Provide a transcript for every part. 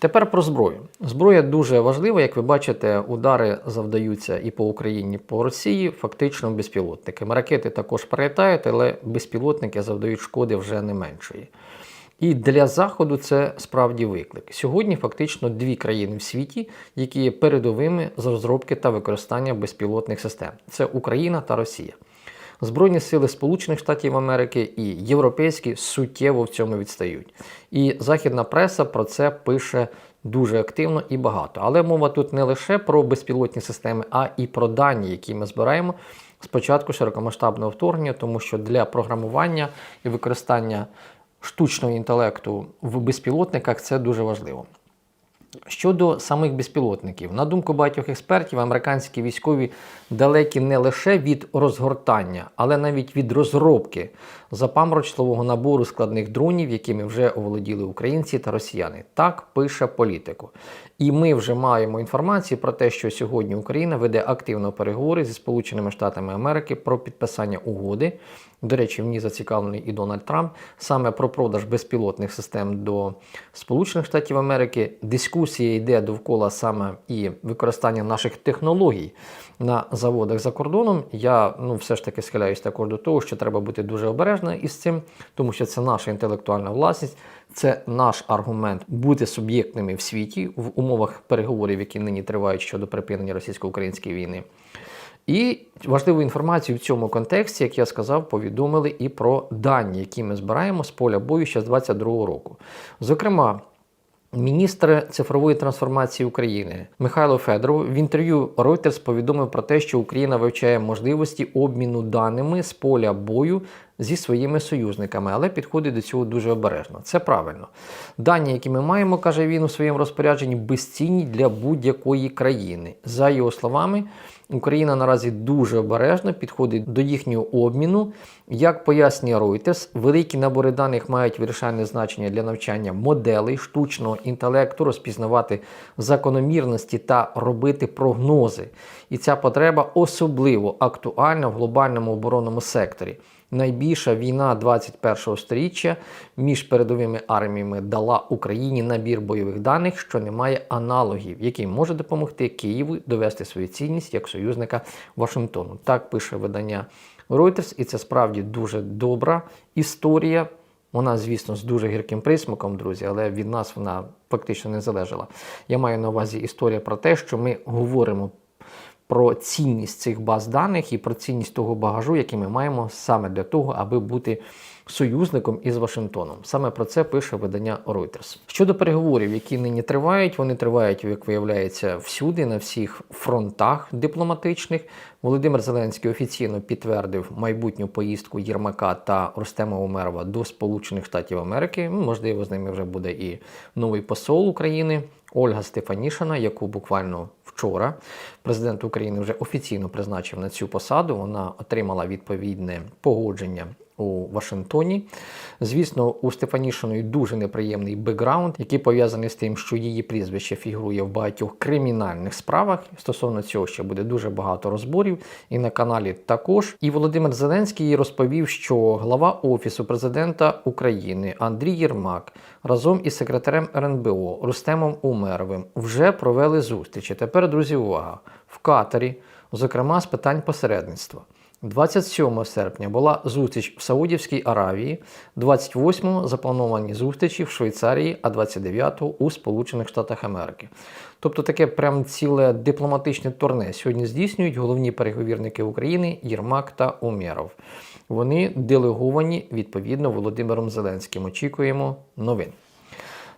Тепер про зброю. Зброя дуже важлива, як ви бачите, удари завдаються і по Україні, і по Росії, фактично безпілотниками. Ракети також прилітають, але безпілотники завдають шкоди вже не меншої. І для Заходу це справді виклик. Сьогодні фактично дві країни в світі, які є передовими з розробки та використання безпілотних систем: це Україна та Росія. Збройні сили Сполучених Штатів Америки і європейські суттєво в цьому відстають. І західна преса про це пише дуже активно і багато. Але мова тут не лише про безпілотні системи, а і про дані, які ми збираємо з початку широкомасштабного вторгнення, тому що для програмування і використання штучного інтелекту в безпілотниках це дуже важливо. Щодо самих безпілотників, на думку багатьох експертів, американські військові далекі не лише від розгортання, але навіть від розробки запаморочливого набору складних дронів, якими вже оволоділи українці та росіяни. Так пише політику. І ми вже маємо інформацію про те, що сьогодні Україна веде активно переговори зі Сполученими Штатами Америки про підписання угоди. До речі, ній зацікавлений і Дональд Трамп саме про продаж безпілотних систем до Сполучених Штатів Америки. Дискусія йде довкола саме і використання наших технологій на заводах за кордоном. Я ну все ж таки схиляюсь також до того, що треба бути дуже обережним із цим, тому що це наша інтелектуальна власність, це наш аргумент бути суб'єктними в світі в умовах переговорів, які нині тривають щодо припинення російсько-української війни. І важливу інформацію в цьому контексті, як я сказав, повідомили і про дані, які ми збираємо з поля бою ще з 2022 року. Зокрема, Міністр цифрової трансформації України Михайло Федоров в інтерв'ю Reuters повідомив про те, що Україна вивчає можливості обміну даними з поля бою зі своїми союзниками, але підходить до цього дуже обережно. Це правильно. Дані, які ми маємо, каже він у своєму розпорядженні, безцінні для будь-якої країни. За його словами, Україна наразі дуже обережно підходить до їхнього обміну. Як пояснює Reuters, великі набори даних мають вирішальне значення для навчання моделей штучного інтелекту, розпізнавати закономірності та робити прогнози. І ця потреба особливо актуальна в глобальному оборонному секторі. Найбільша війна 21-го сторіччя між передовими арміями дала Україні набір бойових даних, що не має аналогів, який може допомогти Києву довести свою цінність як союзника Вашингтону. Так пише видання Reuters, і це справді дуже добра історія. Вона, звісно, з дуже гірким присмаком, друзі, але від нас вона фактично не залежала. Я маю на увазі історія про те, що ми говоримо про цінність цих баз даних і про цінність того багажу, який ми маємо саме для того, аби бути союзником із Вашингтоном. Саме про це пише видання Reuters. Щодо переговорів, які нині тривають, вони тривають, як виявляється, всюди, на всіх фронтах дипломатичних. Володимир Зеленський офіційно підтвердив майбутню поїздку Єрмака та Рустема Умерова до Сполучених Штатів Америки. Ну, Можливо, з ними вже буде і новий посол України Ольга Стефанішина, яку буквально вчора президент України вже офіційно призначив на цю посаду. Вона отримала відповідне погодження у Вашингтоні. Звісно, у Стефанішиної дуже неприємний бекграунд, який пов'язаний з тим, що її прізвище фігурує в багатьох кримінальних справах. Стосовно цього ще буде дуже багато розборів, і на каналі також. І Володимир Зеленський розповів, що глава Офісу президента України Андрій Єрмак разом із секретарем РНБО Рустемом Умеровим вже провели зустрічі. Тепер, друзі, увага! В Катарі, зокрема з питань посередництва. 27 серпня була зустріч в Саудівській Аравії, 28 заплановані зустрічі в Швейцарії, а 29 у Сполучених Штатах Америки. Тобто таке прям ціле дипломатичне турне сьогодні здійснюють головні переговірники України Єрмак та Умєров. Вони делеговані відповідно Володимиром Зеленським. Очікуємо новин.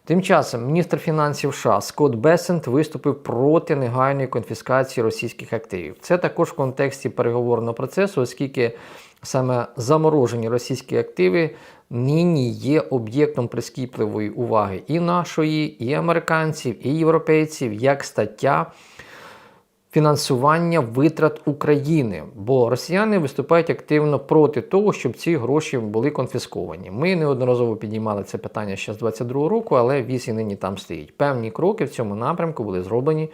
Тим часом міністр фінансів США Скотт Бесент виступив проти негайної конфіскації російських активів. Це також в контексті переговорного процесу, оскільки саме заморожені російські активи нині є об'єктом прискіпливої уваги і нашої, і американців, і європейців як стаття фінансування витрат України, бо росіяни виступають активно проти того, щоб ці гроші були конфісковані. Ми неодноразово піднімали це питання ще з 22 року, але віз і нині там стоїть. Певні кроки в цьому напрямку були зроблені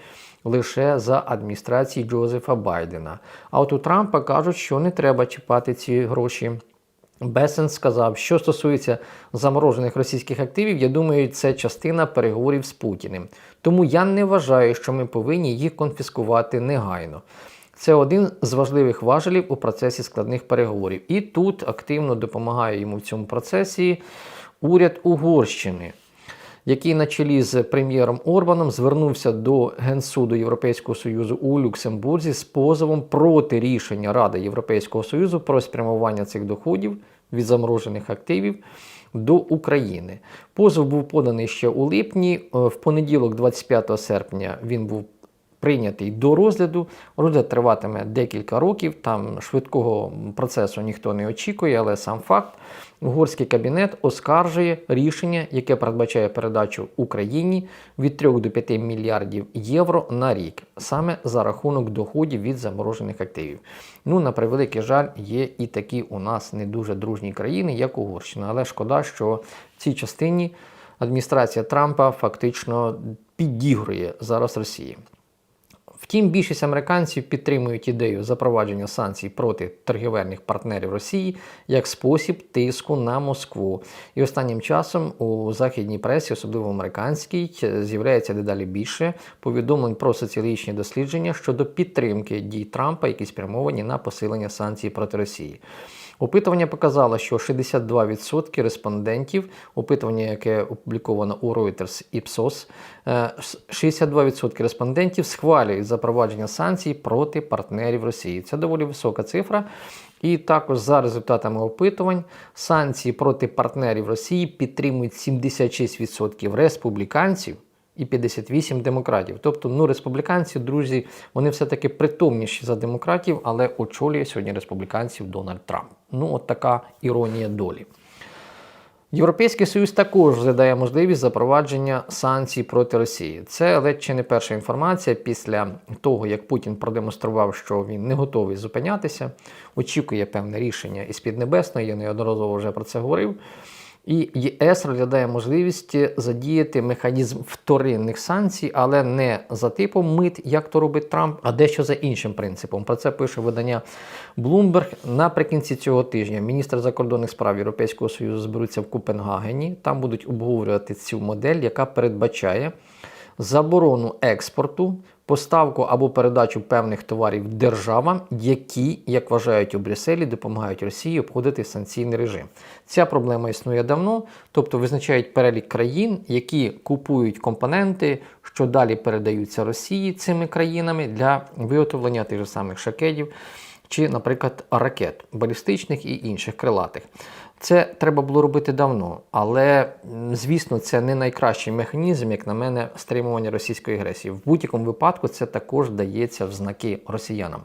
лише за адміністрації Джозефа Байдена. А от у Трампа кажуть, що не треба чіпати ці гроші. Бесен сказав, що стосується заморожених російських активів, я думаю, це частина переговорів з Путіним. Тому я не вважаю, що ми повинні їх конфіскувати негайно. Це один з важливих важелів у процесі складних переговорів. І тут активно допомагає йому в цьому процесі уряд Угорщини, який на чолі з прем'єром Орбаном звернувся до Генсуду Європейського Союзу у Люксембурзі з позовом проти рішення Ради Європейського Союзу про спрямування цих доходів від заморожених активів до України. Позов був поданий ще у липні. Е, В понеділок, 25 серпня, він був прийнятий до розгляду. Розгляд триватиме декілька років. Там швидкого процесу ніхто не очікує, але сам факт. Угорський кабінет оскаржує рішення, яке передбачає передачу Україні від 3 до 5 мільярдів євро на рік, саме за рахунок доходів від заморожених активів. Ну, на превеликий жаль, є і такі у нас не дуже дружні країни, як Угорщина. Але шкода, що в цій частині адміністрація Трампа фактично підігрує зараз Росії. Втім, більшість американців підтримують ідею запровадження санкцій проти торгівельних партнерів Росії як спосіб тиску на Москву. І останнім часом у західній пресі, особливо американській, з'являється дедалі більше повідомлень про соціологічні дослідження щодо підтримки дій Трампа, які спрямовані на посилення санкцій проти Росії. Опитування показало, що 62% респондентів, опитування, яке опубліковано у Reuters Ipsos, е, 62% респондентів схвалюють запровадження санкцій проти партнерів Росії. Це доволі висока цифра. І також за результатами опитувань санкції проти партнерів Росії підтримують 76% республіканців і 58 демократів. Тобто, ну, республіканці, друзі, вони все-таки притомніші за демократів, але очолює сьогодні республіканців Дональд Трамп. Ну, от така іронія долі. Європейський Союз також розглядає можливість запровадження санкцій проти Росії. Це ледь чи не перша інформація після того, як Путін продемонстрував, що він не готовий зупинятися, очікує певне рішення із Піднебесної, я неодноразово вже про це говорив. І ЄС розглядає можливість задіяти механізм вторинних санкцій, але не за типом мит, як то робить Трамп, а дещо за іншим принципом. Про це пише видання Bloomberg. Наприкінці цього тижня міністр закордонних справ Європейського Союзу зберуться в Копенгагені. Там будуть обговорювати цю модель, яка передбачає заборону експорту, поставку або передачу певних товарів державам, які, як вважають у Брюсселі, допомагають Росії обходити санкційний режим. Ця проблема існує давно, тобто визначають перелік країн, які купують компоненти, що далі передаються Росії цими країнами для виготовлення тих же самих шакетів. Чи, наприклад, ракет балістичних і інших крилатих. Це треба було робити давно, але звісно, це не найкращий механізм, як на мене, стримування російської агресії. В будь-якому випадку це також дається в знаки росіянам.